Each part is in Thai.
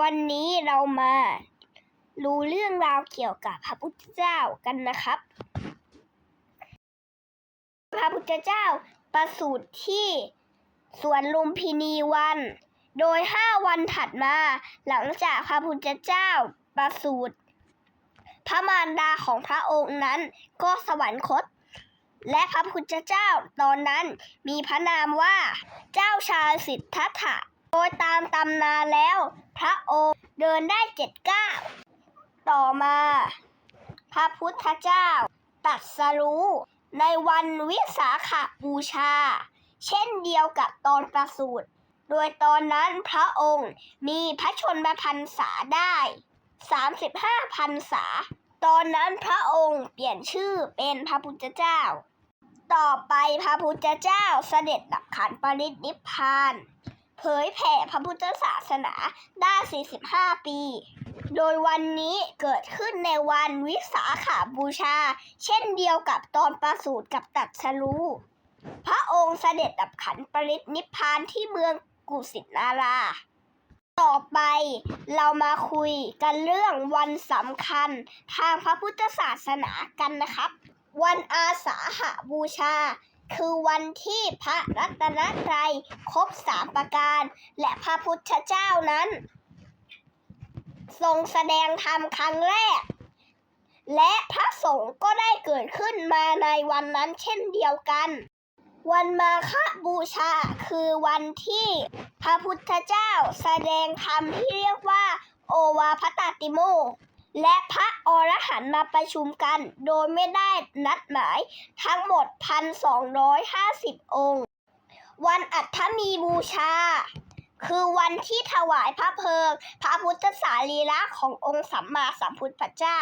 วันนี้เรามารู้เรื่องราวเกี่ยวกับพระพุทธเจ้ากันนะครับ พระพุทธเจ้าประสูติที่สวนลุมพินีวัน โดยห้าวันถัดมาหลังจากพระพุทธเจ้าประสูติพระมารดาของพระองค์นั้นก็สวรรคต และพระพุทธเจ้าตอนนั้นมีพระนามว่าเจ้าชายสิทธัตถะโดยตามตำนานแล้ว พระองค์เดินได้เจ็ดก้าวต่อมา พระพุทธเจ้าตัดสรู้ ในวันวิสาขบูชา เช่นเดียวกับตอนประสูติโดยตอนนั้นพระองค์มีพระชนมพรรษาได้ 35พรรษา ตอนนั้นพระองค์เปลี่ยนชื่อเป็นพระพุทธเจ้า ต่อไปพระพุทธเจ้าเสด็จดับขันปรินิพพาน เผยแผ่พระพุทธศาสนาได้ 45 ปี โดยวันนี้เกิดขึ้นในวันวิสาขาบูชา เช่นเดียวกับตอนประสูติกับตัดสรู้พระองค์เสด็จดับขันปรินิพพานที่เมืองกุสินารา ต่อไปเรามาคุยกันเรื่องวันสำคัญทางพระพุทธศาสนากันนะครับ วันอาสาหบูชา คือวันที่พระรัตนตรัยครบสามประการ และพระพุทธเจ้านั้น ทรงแสดงธรรมครั้งแรก และพระสงฆ์ก็ได้เกิดขึ้นมาในวันนั้นเช่นเดียวกัน วันมาฆบูชาคือวันที่พระพุทธเจ้าแสดงธรรมที่เรียกว่า โอวาพตติโม และพระอรหันต์มาประชุมกัน โดยไม่ได้นัดหมายทั้งหมด 1,250 องค์ วันอัฐมีบูชา คือวันที่ถวายพระเพลิง พระพุทธสารีระขององค์สัมมาสัมพุทธเจ้า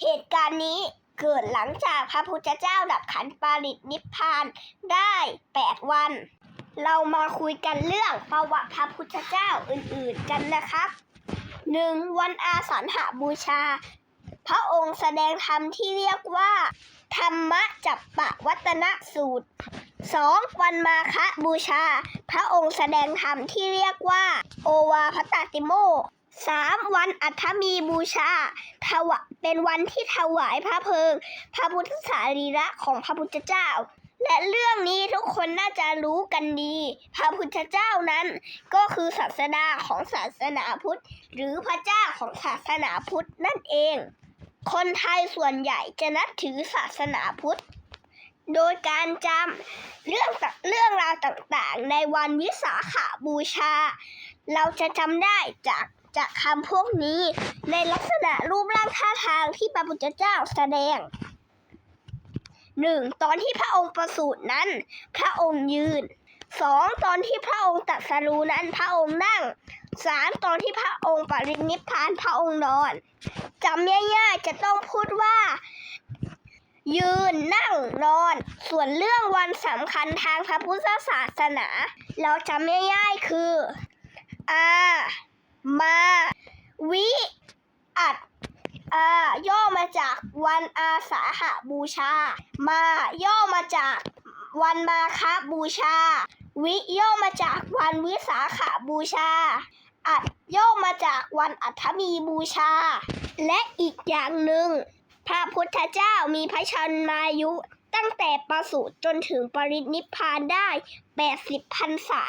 เหตุการณ์นี้เกิดหลังจากพระพุทธเจ้าดับขันปารินิพพานได้ 8 วัน เรามาคุยกันเรื่องประวัติพระพุทธเจ้าอื่นๆกันนะครับ 1. วันอาสันหบูชา พระองค์แสดงธรรมที่เรียกว่า ธรรมจัปปะวัตนสูตร 2. วันมาฆบูชา พระองค์แสดงธรรมที่เรียกว่า โอวาพตาติโม 3. วันอัฐมีบูชาถวะเป็นวันที่ถวายพระเพลิง พระพุทธสารีระของพระพุทธเจ้า และเรื่องนี้ทุกคนน่าจะรู้กันดี พระพุทธเจ้านั้นก็คือศาสดาของศาสนาพุทธ หรือพระเจ้าของศาสนาพุทธนั่นเอง คนไทยส่วนใหญ่จะนับถือศาสนาพุทธ โดยการจำเรื่องต่างเรื่องราวต่างๆ ในวันวิสาขาบูชา เราจะจำได้จากจากคำพวกนี้ในลักษณะรูปร่างท่าทางที่พระพุทธเจ้าแสดง หนึ่งตอนที่พระองค์ประสูตินั้น พระองค์ยืนสองตอนที่พระองค์ตัดสรู้นั้นพระองค์นั่งสามตอนที่พระองค์ปรินิพพานพระองค์นอนจำง่ายๆจะต้องพูดว่า ยืนนั่งนอน ส่วนเรื่องวันสำคัญทางพระพุทธศาสนา เราจำง่ายๆคือ อา มา วิ อัด อาย่อมาจากวันอาสาหบูชา มาย่อมาจากวันมาคบูชา วิย่อมาจากวันวิสาขบูชา อัดย่อมาจากวันอัฐมีบูชา และอีกอย่างหนึ่ง พระพุทธเจ้ามีพระชนมายุตั้งแต่ประสูติจนถึงปรินิพพานได้ 80พรรษา